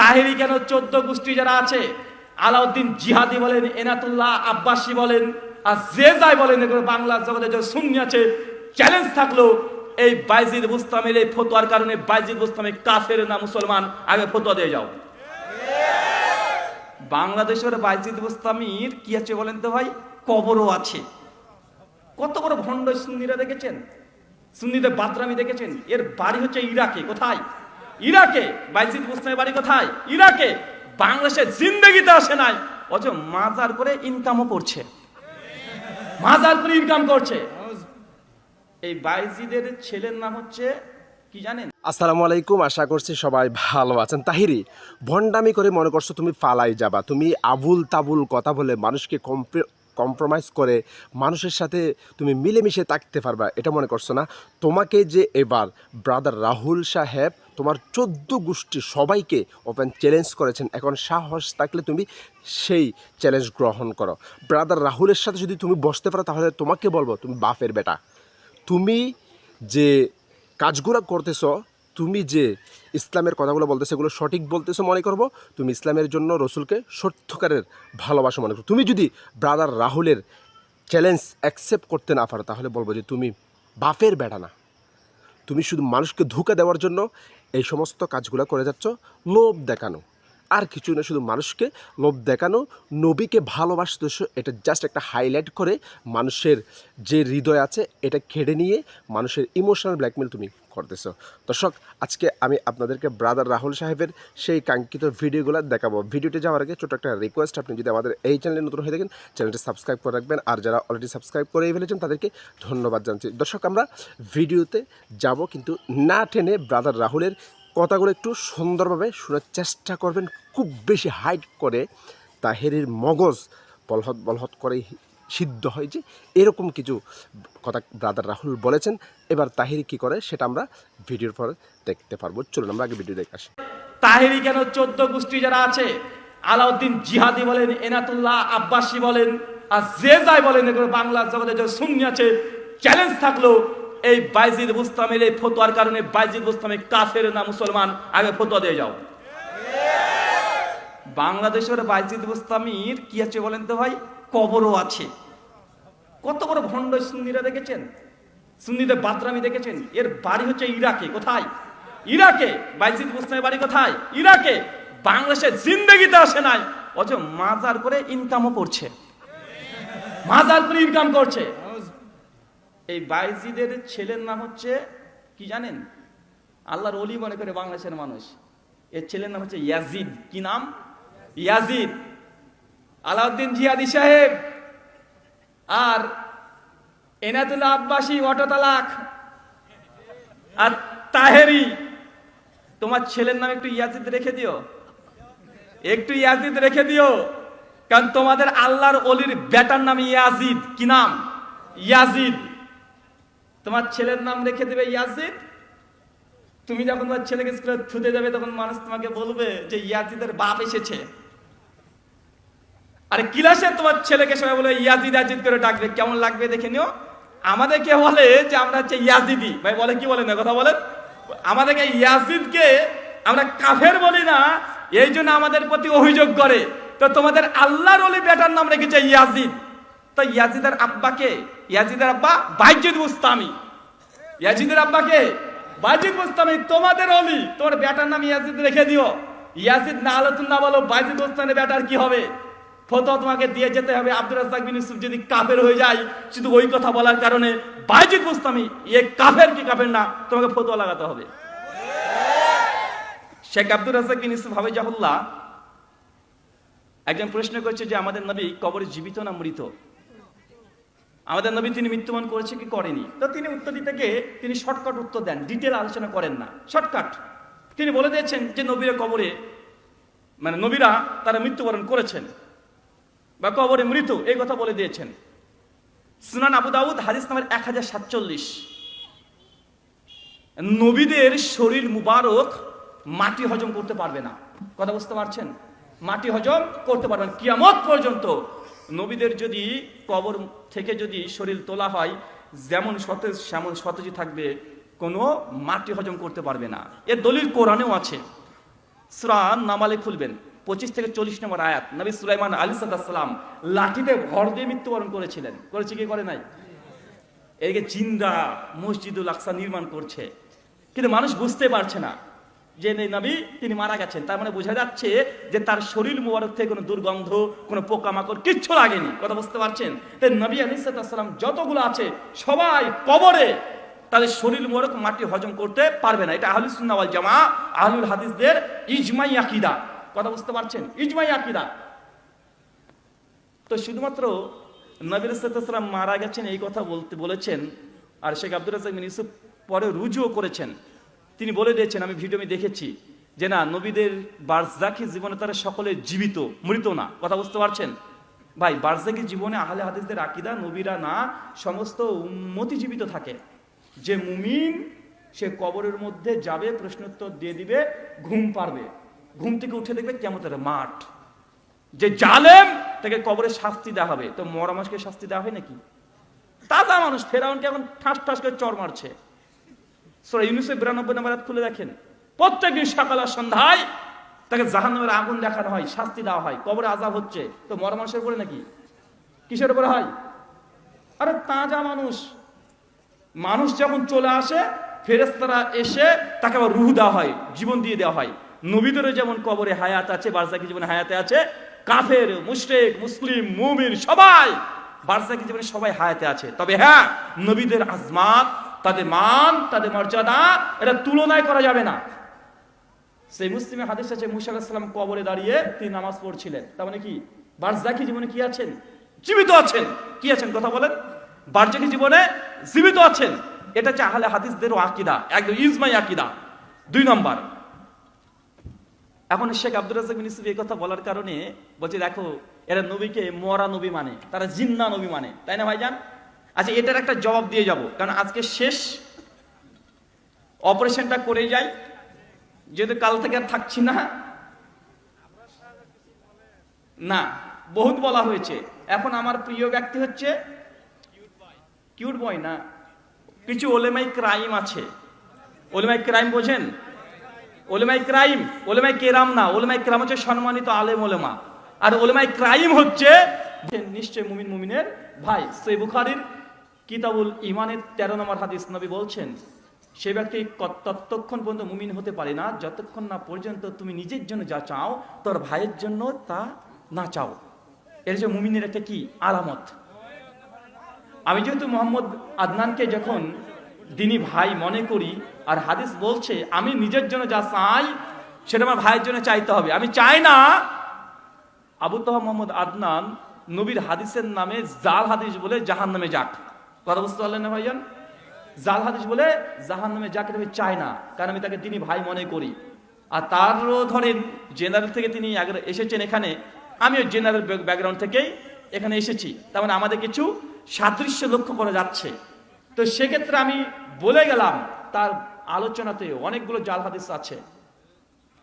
তাহেরি কেন চোদ্দ গোষ্ঠী যারা আছে? আলাউদ্দিন জিহাদি বলেন, এনাতুল্লাহ আব্বাসী বলেন, আর যে যাই বলেন বাংলা জগতে যে শূন্য আছে চ্যালেঞ্জ থাকল, এই বাইজিদ বুস্তামের এই ফতোয়ার কারণে বাইজিদ বুস্তামে কাফের না মুসলমান, আগে ফতোয়া দিয়ে যাও। বাংলাদেশের বাইজিদ বুস্তামির কি আছে বলেন তো ভাই? কবরও আছে। কত বড় ভণ্ড সুন্নিরা দেখেছেন? সুন্নিদের বাদরামি দেখেছেন? এর বাড়ি হচ্ছে ইরাকে, কোথায়? ইরাকে, বাইজিদ মুসলিমের বাড়ি কোথায়? ইরাকে। বাংলাদেশের জিন্দগিতে আসে নাই, অথচ মাজার করে ইনকামও করছে। মাজার করে ইনকাম করছে। এই বাইজিদের ছেলের নাম হচ্ছে কি জানেন? আসসালামু আলাইকুম, আশা করছি সবাই ভালো আছেন। তাহিরি, ভণ্ডামি করে মনে করছ তুমি ফালাই যাবা। তুমি আবুল তাবুল কথা বলে মানুষকে কম্প্রোমাইজ করে মানুষের সাথে তুমি মিলেমিশে থাকতে পারবা, এটা মনে করছ না? তোমাকে যে এবার ব্রাদার রাহুল সাহেব তোমার চোদ্দ গোষ্ঠী সবাইকে ওপেন চ্যালেঞ্জ করেছেন, এখন সাহস থাকলে তুমি সেই চ্যালেঞ্জ গ্রহণ করো। ব্রাদার রাহুলের সাথে যদি তুমি বসতে পারো, তাহলে তোমাকে বলব, তুমি বাপের বেটা। তুমি যে কাজগুলো করতেছ তুমি যে ইসলামের কথাগুলো বলতেছো এগুলো সঠিক বলতেছো মনে করব, তুমি ইসলামের জন্য রসুলকে সত্যকারের ভালোবাসা মনে করো। তুমি যদি ব্রাদার রাহুলের চ্যালেঞ্জ অ্যাকসেপ্ট করতে না পারো, তাহলে বলব যে তুমি বাপের বেটা না। তুমি শুধু মানুষকে ধোকা দেওয়ার জন্য এই সমস্ত কাজগুলো করে যাচ্ছ, লোভ দেখানো। আর কিছু না, শুধু মানুষকে লোভ দেখানো, নবীকে ভালোবাসতেছ এটা জাস্ট একটা হাইলাইট করে মানুষের যে হৃদয় আছে, এটা কেড়ে নিয়ে মানুষের ইমোশনাল ব্ল্যাকমেল তুমি করতেছ। দর্শক, আজকে আমি আপনাদেরকে ব্রাদার রাহুল সাহেবের সেই কাঙ্ক্ষিত ভিডিওগুলো দেখাবো। ভিডিওতে যাওয়ার আগে ছোটো একটা রিকোয়েস্ট আপনি যদি আমাদের এই চ্যানেলে নতুন হয়ে থাকেন চ্যানেলটি সাবস্ক্রাইব করে রাখবেন। আর যারা অলরেডি সাবস্ক্রাইব করে ফেলেছেন, তাদেরকে ধন্যবাদ জানাচ্ছি। দর্শক, আমরা ভিডিওতে যাব, কিন্তু না টেনে ব্রাদার রাহুলের কথাগুলো একটু সুন্দরভাবে শোনার চেষ্টা করবেন, খুব বেশি হাইট করে। তাহেরির মগজ বলহৎ বলহৎ করে সিদ্ধ হয় যে এরকম কিছু কথা ব্রাদার রাহুল বলেছেন। এবার তাহিরি কি করে সেটা আমরা ভিডিওর পরে দেখতে পারব। চলুন আমরা আগে ভিডিও দেখে আসি। তাহেরি কেন চোদ্দ গোষ্ঠী যারা আছে, আলাউদ্দিন জিহাদি বলেন, এনাতুল্লাহ আব্বাসী বলেন, আর যে যাই বলেন, এগুলো বাংলা জগতে যে শূন্য আছে চ্যালেঞ্জ থাকল, এই বাইজিদ বুস্তামের এই ফতোয়ার কারণে বাইজিদ বুস্তামে কাফের না মুসলমান আগে ফতোয়া দিয়ে যাও। বাংলাদেশের বাইজিদ বুস্তামির কি আছে বলেন তো ভাই? কবরও আছে। কত বড় ভণ্ড সুন্নিরা দেখেছেন? সুন্নিদের বাদরামি দেখেছেন? এর বাড়ি হচ্ছে ইরাকে, কোথায়? ইরাকে। বাইজিদ মুসলিমের বাড়ি কোথায়? ইরাকে। বাংলাদেশের জিন্দগিতে আসে নাই। অথচ মাজার করে ইনকামও করছে। মাজার করে ইনকাম করছে। এই বাইজিদের ছেলের নাম হচ্ছে কি জানেন? আল্লাহর অলি মনে করে বাংলাদেশের মানুষ। এর ছেলের নাম হচ্ছে ইয়াজিদ। কি নাম? ইয়াজিদ। আলাউদ্দিন জিয়াদি সাহেব আর এনাতুল্লাহ আব্বাসী অটো তালাক আর তাহেরি। তোমার ছেলের নাম একটু ইয়াজিদ রেখে দিও। একটু ইয়াজিদ রেখে দিও, কারণ তোমাদের আল্লাহর অলির বেটার নাম ইয়াজিদ। কি নাম? ইয়াজিদ। তোমার ছেলের নাম রেখে দেবে ইয়াজিদ? তুমি যখন তোমার ছেলেকে স্কুলে থুতে যাবে, তখন মানুষ তোমাকে বলবে যে ইয়াজিদের বাপ এসেছে। আরে কিলাসে তোমার ছেলেকে সবাই বলে, ইয়াজিদ ইয়াজিদ করে ডাকবে, কেমন লাগবে দেখে নিও। আমাদেরকে বলে যে, আমরা হচ্ছে ইয়াজিদি। ভাই, বলে কি বলেন না, কথা বলেন। আমাদেরকে ইয়াজিদকে আমরা কাফের বলি না, এই জন্য আমাদের প্রতি অভিযোগ করে। তো তোমাদের আল্লাহর অলি বেটার নাম রেখেছে ইয়াজিদ। তো ইয়াজিদের আব্বাকে ইয়াজিদের আব্বা বাইজিদ মুস্তামি। ইয়াজিদের আব্বাকে বাইজিদ মুস্তামি, তোমাদের অলি। তোমার বেটার নাম ইয়াজিদ রেখে দিও। ইয়াজিদ না আলোচনা বলো, বাইজিদ মুস্তানের বেটার কি হবে? ফতোয়া তোমাকে দিয়ে যেতে হবে আব্দুল রাজ্জাক বিন ইউসুফ যদি কাফের হয়ে যায়, শুধু ওই কথা বলার কারণে বাইজিদ মুস্তামি, এ কাফের কি কাফের না, তোমাকে ফতোয়া লাগাতে হবে। শেখ আব্দুল রাজ্জাক বিন ইউসুফ হাবে জাহুল্লাহ একজন প্রশ্ন করছে যে আমাদের নবী কবরে জীবিত না মৃত? আমাদের নবী তিনি মৃত্যুবরণ করেছে কি করেনি? তো তিনি উত্তর দিতে গিয়ে তিনি শর্টকাট উত্তর দেন ডিটেল আলোচনা করেন না। শর্টকাট তিনি বলে দিয়েছেন যে নবীরা কবরে মানে নবীরা তারা মৃত্যুবরণ করেছেন। বা কবরে মৃত এই কথা বলে দিয়েছেন। সুনান আবু দাউদ, হাদিস নামের এক হাজার সাতচল্লিশ। নবীদের শরীর মুবারক মাটি হজম করতে পারবে না। কথা বুঝতে পারছেন? মাটি হজম করতে পারবে না। কিয়ামত পর্যন্ত নবীদের যদি কবর থেকে যদি শরীর তোলা হয়, যেমন সতেজ, সেমন সতেজই থাকবে, কোনো মাটি হজম করতে পারবে না। এর দলিল কোরআনেও আছে। সুরান নামালে খুলবেন। পঁচিশ থেকে চল্লিশ নম্বর আয়াত। নবী সুলাইমান আলী সাল্লাম লাঠিতে ভর দিয়ে মৃত্যুবরণ করেছিলেন। করেছে কি, করে নাই? এদিকে জিন্দা মসজিদুল আকসা নির্মাণ করছে। কিন্তু মানুষ বুঝতে পারছে না যে নেই নবী তিনি মারা গেছেন। তার মানে বোঝা যাচ্ছে যে তার শরীর মোবারক থেকে কোনো দুর্গন্ধ, কোনো পোকামাকড় কিচ্ছু লাগেনি। কথা বুঝতে পারছেন? তাই নবী আলিসাল্লাম যতগুলো আছে, সবাই কবরে তাদের শরীর মোবারক মাটি হজম করতে পারবে না। এটা সুন্নাহ জামা আহলুল হাদিসদের ইজমাই আকিদা। কথা বুঝতে পারছেন? ইজমাই আকিদা। তো শুধুমাত্র নবীর সাল্লাম মারা গেছেন, এই কথা বলতে বলেছেন, আর শেখ আব্দুল রাজাক ইউসুফ পরে রুজুও করেছেন। তিনি বলে দিয়েছেন, আমি ভিডিও আমি দেখেছি, যে না, নবীদের বার্জাকি জীবনে তারা সকলে জীবিত, মৃত না। কথা বুঝতে পারছেন? ভাই বার্জাকি জীবনে আহলে হাদিসদের আকিদা, নবীরা না, সমস্ত উম্মতি জীবিত থাকে। যে মুমিন, সে কবরের মধ্যে যাবে, প্রশ্নোত্তর দিয়ে দিবে, ঘুম পারবে ঘুম থেকে উঠে দেখবে কেমন মাঠ। যে জালেম, তাকে কবরে শাস্তি দেওয়া হবে। তো মরা মানুষকে শাস্তি দেওয়া হয় নাকি? তাজা মানুষ, ফেরাউনকে এখন ঠাস ঠাস করে চর মারছে। বিরানব্বই নম্বর খুলে দেখেন। প্রত্যেক দিন সকাল আর সন্ধ্যায় তাকে জাহান্নামের আগুন দেখানো হয়, শাস্তি দেওয়া হয়। কবরে আজাব হচ্ছে। তো মরা মানুষের উপরে নাকি? কিসের উপরে হয়? আরে তাজা মানুষ। মানুষ যখন চলে আসে ফেরেস্তারা এসে তাকে আবার রুহ দেওয়া হয়, জীবন দিয়ে দেওয়া হয়। নবীদেরও যেমন কবরে হায়াত আছে, বার্সাকি জীবনে হায়াতে আছে, কাফের, মুশরিক, মুসলিম, মুমিন সবাই বার্সাকি জীবনে সবাই হায়াতে আছে। তবে হ্যাঁ নবীদের আজমাত, তাদের মান, তাদের মর্যাদা, এটা তুলনায় করা যাবে না। সেই মুসলিমের হাদিস আছে, মুসা কবরে দাঁড়িয়ে তিনি নামাজ পড়ছিলেন। তার মানে কি? বারজাকি জীবনে কি আছেন? জীবিত আছেন। কি আছেন? কথা বলেন। বারজাকি জীবনে জীবিত আছেন। এটা হচ্ছে আহলে হাদিসদেরও আকিদা। একদম ইজমাই আকিদা। দুই নম্বর। এখন শেখ আব্দুল রাজাক বিন এই কথা বলার কারণে বলছে, দেখো, এরা নবীকে মরা নবী মানে তারা জিন্না নবী মানে। তাই না ভাইজান? আচ্ছা এটার একটা জবাব দিয়ে যাব। কারণ আজকে শেষ অপারেশনটা করে যাই। যেহেতু কাল থেকে আর থাকছি না। না, বহুত বলা হয়েছে। এখন আমার প্রিয় ব্যক্তি হচ্ছে কিউট বয় না, কিছু ওলেমাই ক্রাইম আছে। ওলেমাই ক্রাইম বোঝেন? ওলেমাই ক্রাইম ওলেমাই কেরাম না ওলেমাই কেরাম হচ্ছে সম্মানিত আলেম ওলেমা। আর ওলেমাই ক্রাইম হচ্ছে নিশ্চয় মুমিন মুমিনের ভাই। সই বুখারির কিতাবুল ইমানের তেরো নম্বর হাদিস নবী বলছেন, সে ব্যক্তি ততক্ষণ পর্যন্ত মুমিন হতে পারে না, যতক্ষণ না পর্যন্ত তুমি নিজের জন্য যা চাও, তোর ভাইয়ের জন্য তা না চাও। এর যে মুমিনের একটা কি আলামত? আমি যেহেতু মোহাম্মদ আদনানকে যখন দিনী ভাই মনে করি আর হাদিস বলছে, আমি নিজের জন্য যা চাই, সেটা আমার ভাইয়ের জন্য চাইতে হবে। আমি চাই না। আবু তাহা মোহাম্মদ আদনান নবীর হাদিসের নামে জাল হাদিস বলে জাহান নামে যাক। কথা বুঝতে পারলেন না ভাইজান? জাল হাদিস বলে জাহান নামে যাকে আমি চাই না, কারণ আমি তাকে তিনি ভাই মনে করি। আর তারও ধরেন জেনারেল থেকে তিনি এসেছেন এখানে, আমিও জেনারেল ব্যাকগ্রাউন্ড থেকেই এখানে এসেছি। তার মানে আমাদের কিছু সাদৃশ্য লক্ষ্য করা যাচ্ছে। তো সেক্ষেত্রে আমি বলে গেলাম, তার আলোচনাতে অনেকগুলো জাল হাদিস আছে।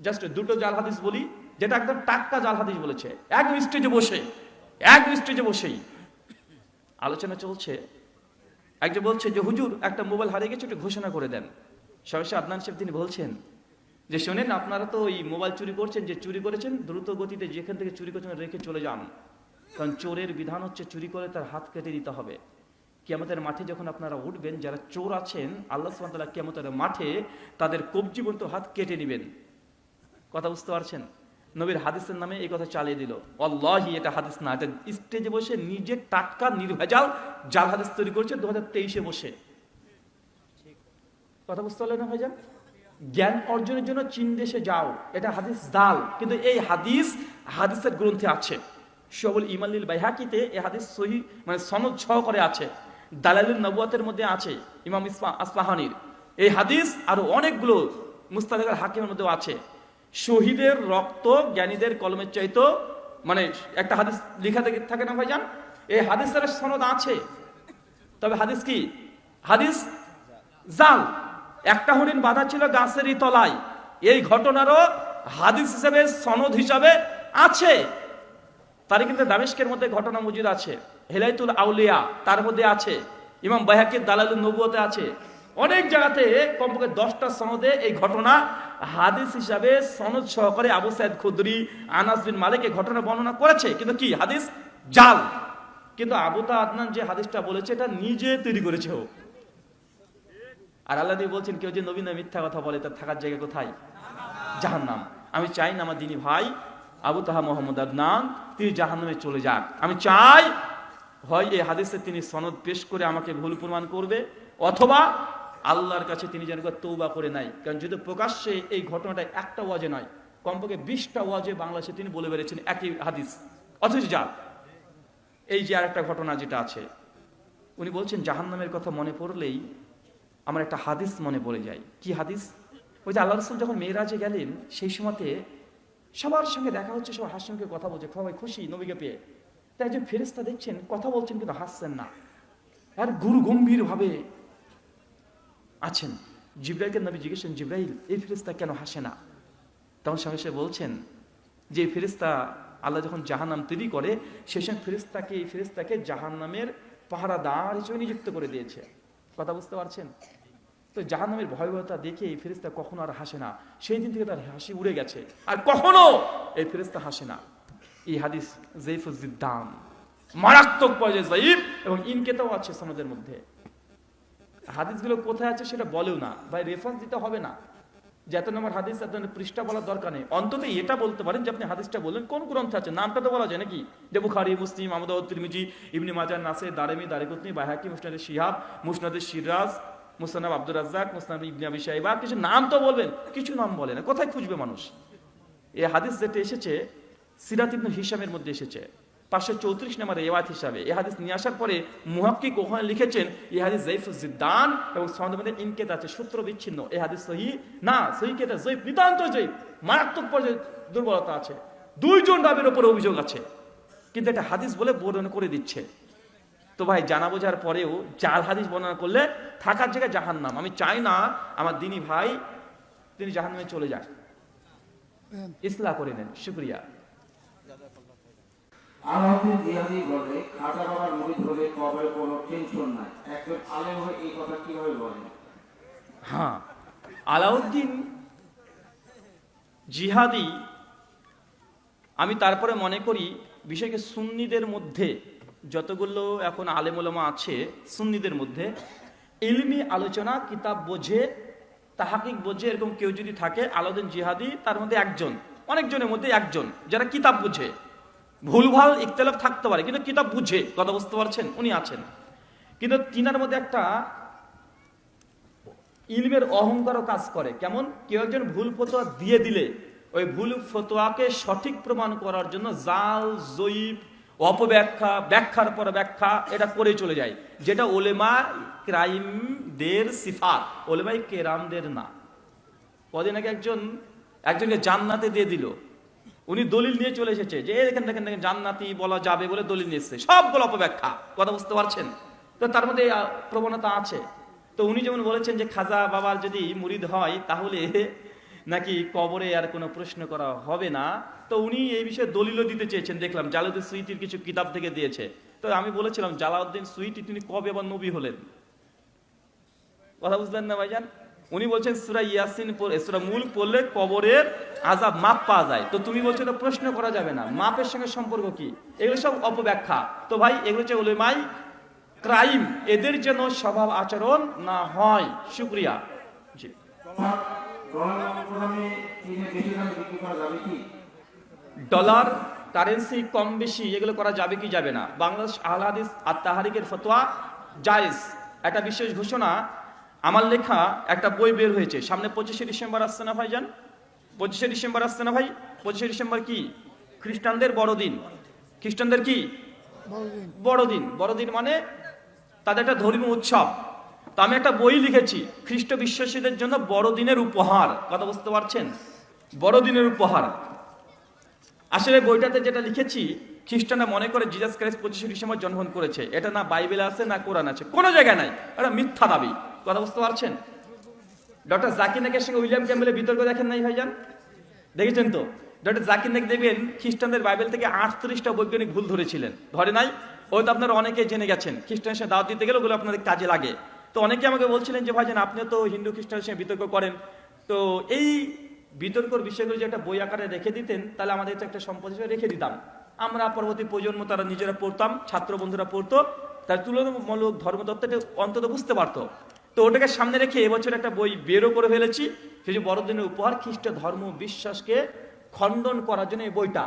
জাস্ট দুটো জাল হাদিস বলি, যেটা একদম টাটকা জাল হাদিস বলেছে। এক স্টেজে বসে, এক স্টেজে বসেই। আলোচনা চলছে। একজন বলছে যে, হুজুর, একটা মোবাইল হারিয়ে গেছে, একটু ঘোষণা করে দেন। সহসা আদনান সাহেব তিনি বলছেন যে, শোনেন, আপনারা তো এই মোবাইল চুরি করছেন, যে চুরি করেছেন, দ্রুত গতিতে যেখান থেকে চুরি করছেন, রেখে চলে যান। কারণ চোরের বিধান হচ্ছে চুরি করে তার হাত কেটে দিতে হবে। কেমতের মাঠে যখন আপনারা উঠবেন, যারা চোর আছেন, আল্লাহ সুবাহতাল্লাহ কেমতের মাঠে তাদের কবজি পর্যন্ত হাত কেটে নেবেন। কথা বুঝতে পারছেন? নবীর হাদিসের নামে এই কথা চালিয়ে দিল। অল্লাহি এটা হাদিস না, এটা স্টেজে বসে নিজে টাটকা নির্ভেজাল জাল হাদিস তৈরি করছে দু হাজার তেইশে বসে। কথা বুঝতে পারলেন না ভাইজান? জ্ঞান অর্জনের জন্য চীন দেশে যাও, এটা হাদিস জাল, কিন্তু এই হাদিস, হাদিসের গ্রন্থে আছে। সবল ইমালিল বাইহাকিতে এই হাদিস সহি মানে সনদ সহকারে আছে। দালালুল নবুয়াতের মধ্যে আছে ইমাম ইসফা আসফাহানির। এই হাদিস আরও অনেকগুলো মুস্তাদার হাকিমের মধ্যেও আছে। শহীদের রক্ত জ্ঞানীদের কলমের চাইতো মানে একটা হাদিস লিখা থেকে থাকে না ভাইজান? এই হাদিসের সনদ আছে। তবে হাদিস কি? হাদিস জাল। একটা হরিণ বাঁধা ছিল গাছেরই তলায়। এই ঘটনারও হাদিস হিসেবে সনদ হিসাবে আছে। তারই কিন্তু দামেশকের মধ্যে ঘটনা মজুদ আছে। হেলাইতুল আউলিয়া, তার মধ্যে আছে। ইমাম বাহাকির দালালুল নবুয়তে আছে। অনেক জায়গাতে কমপক্ষে দশটা সনদে এই ঘটনা হাদিস হিসাবে সনদ সহকারে আবু সাইদ খুদরি, আনাস বিন মালিক এই ঘটনা বর্ণনা করেছে। কিন্তু কি? হাদিস জাল। কিন্তু আবু তা আদনান যে হাদিসটা বলেছে, এটা নিজে তৈরি করেছে ও। আর আল্লাহ বলছেন, কেউ যে নবীন মিথ্যা কথা বলে, তার থাকার জায়গা কোথায়? জাহান্নাম। আমি চাই না আমার দিনী ভাই, আবু তাহা মোহাম্মদ আদনান, তিনি জাহান্নামে চলে যাক। আমি চাই হয় এই হাদিসে তিনি সনদ পেশ করে আমাকে ভুল প্রমাণ করবে, অথবা আল্লাহর কাছে তিনি যেন তৌবা করে নাই। কারণ যদি প্রকাশ্যে এই ঘটনাটা একটা ওয়াজে নয়, কমপক্ষে বিশটা ওয়াজে বাংলাদেশে তিনি বলে বেড়েছেন একই হাদিস। অথচ যা, এই যে আর একটা ঘটনা যেটা আছে, উনি বলছেন, জাহান্নামের কথা মনে পড়লেই আমার একটা হাদিস মনে পড়ে যায়। কি হাদিস? ওই যে আল্লাহ রসুল যখন মেয়েরাজে গেলেন, সেই সময়তে সবার সঙ্গে দেখা হচ্ছে, সবার হাসি মুখে কথা বলছে, সবাই খুশি নবীকে পেয়ে। তাই যে ফেরেস্তা দেখছেন কথা বলছেন কিন্তু হাসছেন না। আর গুরু গম্ভীর ভাবে আছেন। জিব্রাইলকে নবী জিজ্ঞেস করেন, জিব্রাইল এই ফেরেস্তা কেন হাসে না? তখন সঙ্গে সে বলছেন যে ফেরেস্তা আল্লাহ যখন জাহান্নাম তৈরি করে সেই সময় ফেরেস্তাকে এই ফেরেস্তাকে জাহান্নামের পাহারাদার হিসেবে নিযুক্ত করে দিয়েছে। কথা বুঝতে পারছেন? তো জাহান্নামের ভয়াবহতা দেখে এই ফেরেস্তা কখনো আর হাসে না। সেই দিন থেকে তার হাসি উড়ে গেছে। আর কখনো এই ফেরেস্তা হাসে না। এই হাদিস জৈফুদ্দাম মারাত্মক পর্যায়ে জয়ীফ এবং ইনকেতাও আছে সনদের মধ্যে। হাদিসগুলো কোথায় আছে সেটা বলেও না। ভাই রেফারেন্স দিতে হবে না। যে এত নম্বর হাদিস, এত পৃষ্ঠা বলার দরকার নেই। অন্তত এটা বলতে পারেন যে আপনি হাদিসটা বললেন। কোন গ্রন্থ আছে? নামটা তো বলা যায় নাকি? যে বুখারি, মুসলিম, আহমদ তিরমিজি, ইবনি মাজার নাসে দারেমি দারেকুতনি বাহাকি মুসনাদে শিহাব, মুসনাদে সিরাজ মুসনাব আব্দুর রাজ্জাক মুসনাব ইবনি আবি সাহেবা কিছু নাম তো বলবেন, কিছু নাম বলে না। কোথায় খুঁজবে মানুষ? এই হাদিস যেটা এসেছে সিরাত ইবনু হিসামের মধ্যে এসেছে। পাঁচশো চৌত্রিশ নম্বর রেওয়াত হিসাবে এই হাদিস নিয়ে আসার পরে মুহাক্কিক ওখানে লিখেছেন এই হাদিস জৈফ জিদ্দান এবং সনদের মধ্যে ইনকেত আছে সূত্র বিচ্ছিন্ন। এই হাদিস সহি? না সহি কেতা জৈফ নিতান্ত জৈফ মারাত্মক পর্যায়ে দুর্বলতা আছে। দুইজন রাবের উপরে অভিযোগ আছে। কিন্তু এটা হাদিস বলে বর্ণনা করে দিচ্ছে। তো ভাই জানা বোঝার পরেও জাল হাদিস বর্ণনা করলে থাকার জায়গায় জাহান্নাম। আমি চাই না আমার দিনী ভাই তিনি জাহান্নামে চলে যান। ইসলাহ করে নেন। শুক্রিয়া। আলাউদ্দিন বলে খাজা বাবার মুরিদ হলে কবে কোনো টেনশন নাই। একজন আলেম হয়ে এই কথা কীভাবে হ্যাঁ আলাউদ্দিন জিহাদি, আমি তারপরে মনে করি বিষয়কে সুন্নিদের মধ্যে যতগুলো এখন আলেমুলামা আছে, সুন্নিদের মধ্যে, ইলমি আলোচনা, কিতাব বোঝে, তাহাকিক বোঝে, এরকম কেউ যদি থাকে, আলাউদ্দিন জিহাদি তার মধ্যে একজন, অনেকজনের মধ্যে একজন, যারা কিতাব বুঝে। ভুলভাল ইখতলাফ থাকতে পারে, কিন্তু কিতাব বুঝে, কথা বুঝতে পারছেন? উনি আছেন। কিন্তু তিনার মধ্যে একটা ইলমের অহংকারও কাজ করে। কেমন? কেউ একজন ভুল ফতোয়া দিয়ে দিলে, ওই ভুল ফতোয়াকে সঠিক প্রমাণ করার জন্য জাল, জয়ীব, অপব্যাখ্যা, ব্যাখ্যার পর ব্যাখ্যা, এটা করে চলে যায়। যেটা ওলেমা ক্রাইমদের সিফাত। ওলেমাই কেরামদের না। কদিন আগে একজন, একজনকে জান্নাতে দিয়ে দিল। উনি দলিল নিয়ে চলে এসেছে যে এখান থেকে জান্নাতি বলা যাবে বলে দলিল নিয়ে এসেছে। সবগুলো অপব্যাখ্যা। কথা বুঝতে পারছেন? তো তার মধ্যে প্রবণতা আছে। তো উনি যেমন বলেছেন যে, খাজা বাবার যদি মুরিদ হয়, তাহলে নাকি কবরে আর কোনো প্রশ্ন করা হবে না। তো উনি এই বিষয়ে দলিলও দিতে চেয়েছেন। দেখলাম জালাউদ্দিন সুইটির কিছু কিতাব থেকে দিয়েছে। তো আমি বলেছিলাম জালাউদ্দিন সুইটি তিনি কবে আবার নবী হলেন? কথা বুঝলেন না, ভাইজান? উনি বলছেন সুরা ইয়াসিন সুরা মূল পড়লে কবরের আজাব মাপ পাওয়া যায়। তো তুমি বলছো এটা প্রশ্ন করা যাবে না। মাপের সঙ্গে সম্পর্ক কি? এগুলো সব অপব্যাখ্যা। তো ভাই এগুলো হচ্ছে ওলেমাই ক্রাইম। এদের যেন স্বভাব আচরণ না হয়। শুক্রিয়া। জি। ডলার কারেন্সি কম বেশি এগুলো করা যাবে কি যাবে না? বাংলাদেশ আহলাদিস আর তাহারিকের ফতোয়া জায়েজ। একটা বিশেষ ঘোষণা আমার লেখা একটা বই বের হয়েছে। সামনে পঁচিশে ডিসেম্বর আসছে না ভাইজান? পঁচিশে ডিসেম্বর আসছে না ভাই? পঁচিশে ডিসেম্বর কি? খ্রিস্টানদের বড়দিন। খ্রিস্টানদের কি? বড়দিন। বড়দিন। মানে তাদের একটা ধর্মীয় উৎসব। তো আমি একটা বই লিখেছি খ্রিস্ট বিশ্বাসীদের জন্য বড়দিনের উপহার। কথা বুঝতে পারছেন? বড়দিনের উপহার। আসলে বইটাতে যেটা লিখেছি খ্রিস্টানরা মনে করে জিজাস ক্রাইস্ট পঁচিশে ডিসেম্বর জন্মগ্রহণ করেছে। এটা না বাইবেলে আছে না কোরআন আছে। কোনো জায়গায় নাই। এটা মিথ্যা দাবি। কথা বুঝতে পারছেন? ডক্টর জাকির নাকের সঙ্গে উইলিয়াম ক্যাম্বেলের বিতর্ক দেখেন নাই ভাইজান? দেখেছেন তো? ডক্টর জাকির নাক দেখবেন, খ্রিস্টানদের বাইবেল থেকে আটত্রিশটা বৈজ্ঞানিক ভুল ধরেছিলেন। ধরে নাই? ওই তো আপনারা অনেকে জেনে গেছেন, খ্রিস্টানের সঙ্গে দাওয়াত দিতে গেলে ওগুলো আপনাদের কাজে লাগে। তো অনেকে আমাকে বলছিলেন যে, ভাইজান আপনি তো হিন্দু খ্রিস্টানের সঙ্গে বিতর্ক করেন। তো এই বিতর্কর বিষয়গুলো যে একটা বই আকারে রেখে দিতেন, তাহলে আমাদের এটা একটা সম্পদ হিসেবে রেখে দিতাম। আমরা পরবর্তী প্রজন্ম তারা নিজেরা পড়তাম, ছাত্র বন্ধুরা পড়তো, তার তুলনামূলক ধর্মতত্ত্বটা অন্তত বুঝতে পারতো। তো ওটাকে সামনে রেখে এবছর একটা বই বেরও করে ফেলেছি, সেই যে বড়দিনের উপহার খ্রিস্ট ধর্ম বিশ্বাসকে খণ্ডন করার জন্য এই বইটা।